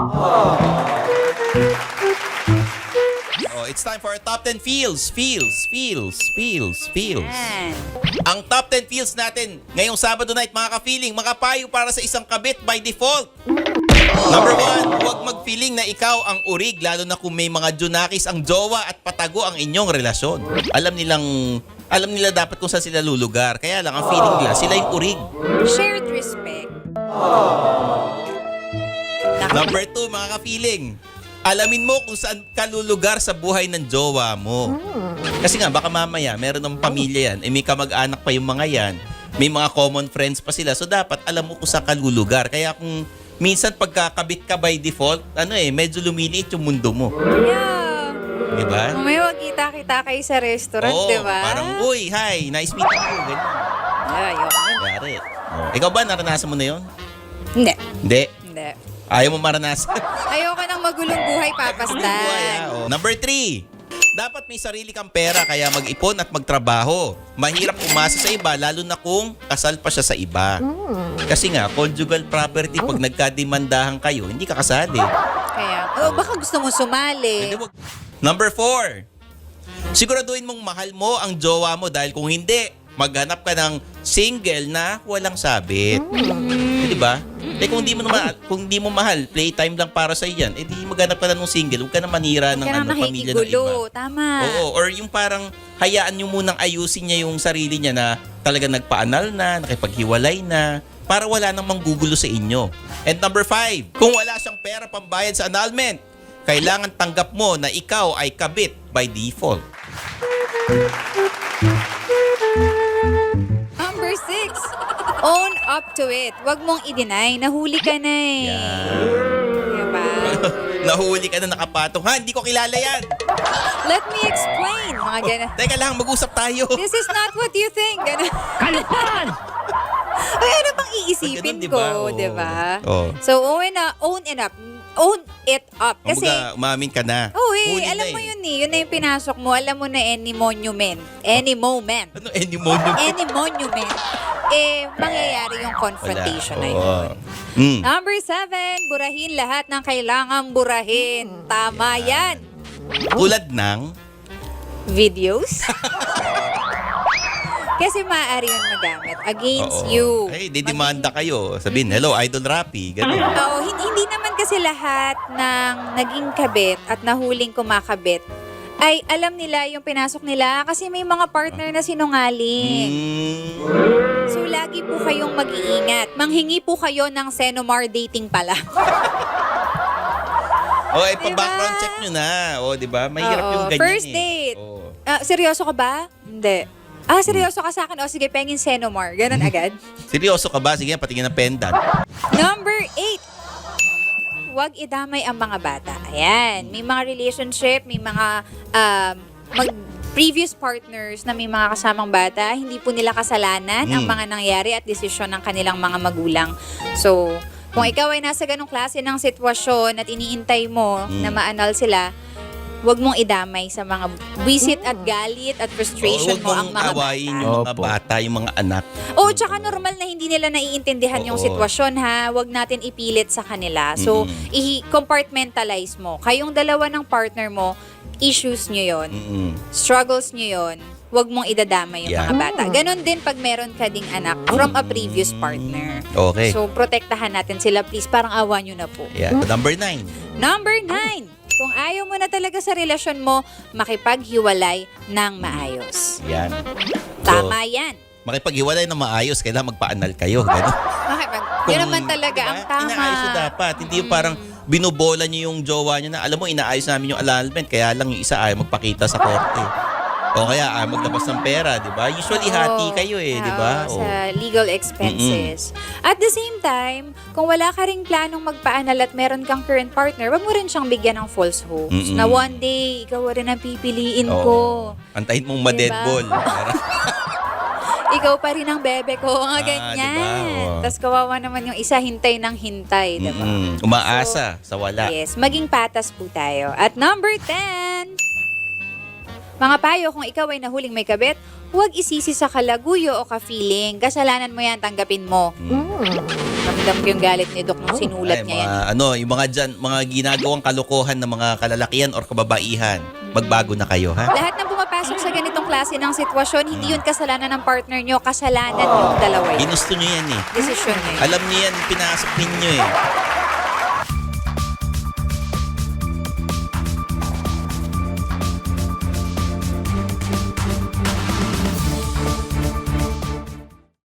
Oh, it's time for our top 10 feels, feels, feels, feels, feels. Yan. Ang top 10 feels natin ngayong Sabado night, mga ka-feeling, makapayo para sa isang kabit by default. Number one, huwag mag-feeling na ikaw ang urig, lalo na kung may mga junakis ang jowa at patago ang inyong relasyon. Alam nilang, alam nila dapat kung saan sila lulugar. Kaya lang, ang feeling nila, sila yung urig. Shared respect. Naku, Number two, mga ka-feeling, alamin mo kung saan ka lulugar sa buhay ng jowa mo. Kasi nga, baka mamaya, meron ng pamilya yan, eh may kamag-anak pa yung mga yan, may mga common friends pa sila, so dapat alam mo kung saan ka lulugar. Kaya kung minsan pagkakabit ka by default, ano eh, medyo lumiliit yung mundo mo. Yeah. Di ba? Mamaya magkita-kita kayo sa restaurant, Oo, di ba? parang, uy, hi, nice meeting you. Ganyan. Ay, ayoko. Yari. Oh. Ikaw ba, naranasan mo na yun? Hindi. Hindi. Ayaw mo maranasan. Ayoko ng magulong buhay, Buhay, papasdan. ah, oh. Number three, dapat may sarili kang pera kaya mag-ipon at magtrabaho. Mahirap umasa sa iba lalo na kung kasal pa siya sa iba. Kasi nga, conjugal property, pag nagkadimandahan kayo, hindi ka kasali. Kaya, oh, baka gusto mo sumali. Number four, siguraduhin mong mahal mo ang jowa mo dahil kung hindi, maghanap ka ng single na walang sabit. Eh, di ba? Eh kung di mo naman, kung di mo mahal, playtime lang para sa iyan, eh di maghanap ka na ng single, huwag ka na manira ng ano, pamilya ng iba. Tama. Oo, or yung parang hayaan nyo munang ayusin niya yung sarili niya na talaga nagpaanal na, nakipaghiwalay na, para wala nang manggugulo sa inyo. And number five, kung wala siyang pera pambayad sa annulment, kailangan tanggap mo na ikaw ay kabit by default. Up to it. Huwag mong i-deny. Nahuli ka na eh. Yan. Diba? Nahuli ka na nakapatong. Ha, hindi ko kilala yan. Let me explain. Mga ganun. Teka lang, mag-usap tayo. This is not what you think. Ganun. Ay, ano bang iisipin Ganun, di ko, di ba? Oo. So, own, na, own it up. Own it up. Kasi, Kumbaga, umamin ka na. oh eh, Huli alam na mo eh. yun eh. Yun na yung pinasok mo. Alam mo na any monument. Any moment. Ano, any monument? Any monument. Eh, mangyayari yung confrontation na yun. Oo. Mm. Number seven, burahin lahat ng kailangang burahin. Tama yan. Tulad ng, Videos. Kasi maaari yun magamit against Oo. you. Ay, didemanda kayo. Sabihin, hello, Idol Rappy. Ganun. Oo, hindi, hindi naman kasi lahat ng naging kabit at nahuling kumakabit ay alam nila yung pinasok nila kasi may mga partner na sinungaling. Mm. So, lagi po kayong mag-iingat. Manghingi po kayo ng Senomar dating pala. Oh, eh, Diba? pa-background check nyo na. Oh, di ba? Mahirap Oo, yung ganyan first eh. date. Oh. Ah, seryoso ka ba? Hindi. Ah, seryoso ka sa akin? O sige, pengin Senomar. Ganon agad. Seryoso ka ba? Sige, patingin ng pendant. Number eight. Huwag idamay ang mga bata. Ayan. May mga relationship, may mga um, mag previous partners na may mga kasamang bata, hindi po nila kasalanan ang Mm. mga nangyari at desisyon ng kanilang mga magulang. So, kung ikaw ay nasa ganong klase ng sitwasyon at iniintay mo Mm. na maanal sila, huwag mong idamay sa mga wisit at galit at frustration Oh, mo ang mga awayin bata. yung mga Opo. bata, yung mga anak. Oo, tsaka normal na hindi nila naiintindihan yung Oo. sitwasyon ha. Huwag natin ipilit sa kanila. So, Mm-mm. i-compartmentalize mo. Kayong dalawa ng partner mo, issues nyo yon, Mm-mm. struggles nyo yon, huwag mong idadama yung Yeah. mga bata. Ganon din pag meron ka ding anak from a previous partner. Okay. So, protektahan natin sila please. Parang awa nyo na po. yeah. Number nine. Number nine, kung ayaw mo na talaga sa relasyon mo, makipaghiwalay ng maayos. Yan. Tama yan. Makipaghiwalay na maayos, kailangan magpaanal kayo. Ganun. Makipag... Kung- Yun naman talaga ang diba? tama. Inaayos dapat. Hindi yung parang binubola nyo yung jowa nyo na, alam mo, inaayos namin yung annulment, kaya lang yung isa ayaw magpakita sa korte. O kaya ayaw maglabas ng pera, di ba? Usually Oo. hati kayo eh, di ba? Oo. Sa legal expenses. At the same time, kung wala ka ring planong magpaanal at meron kang current partner, wag mo rin siyang bigyan ng false hopes. Mm-mm. Na one day, ikaw rin ang pipiliin Oo. ko. Antayin mong ma-dead Diba? ball. Ikaw pa rin ang bebe ko. Nga Ah, ganyan. diba? Oo. Tapos kawawa naman yung isa, hintay ng hintay. Diba? Mm-mm. Umaasa sa wala. Yes, maging patas po tayo. At number 10, Mga payo, kung ikaw ay nahuling may kabit, huwag isisi sa kalaguyo o ka-feeling. Kasalanan mo yan, tanggapin mo. Ramdam ko yung galit ni Doc nung sinulat Ay, niya yan. mga, ano, yung mga dyan, mga ginagawang kalokohan ng mga kalalakihan or kababaihan, magbago na kayo, ha? Lahat ng pumapasok sa ganitong klase ng sitwasyon, hindi yun kasalanan ng partner nyo, kasalanan yung dalawa yun. Ginusto nyo yan eh. Desisyon nyo yun. Alam niyo yan, pinasok ninyo eh.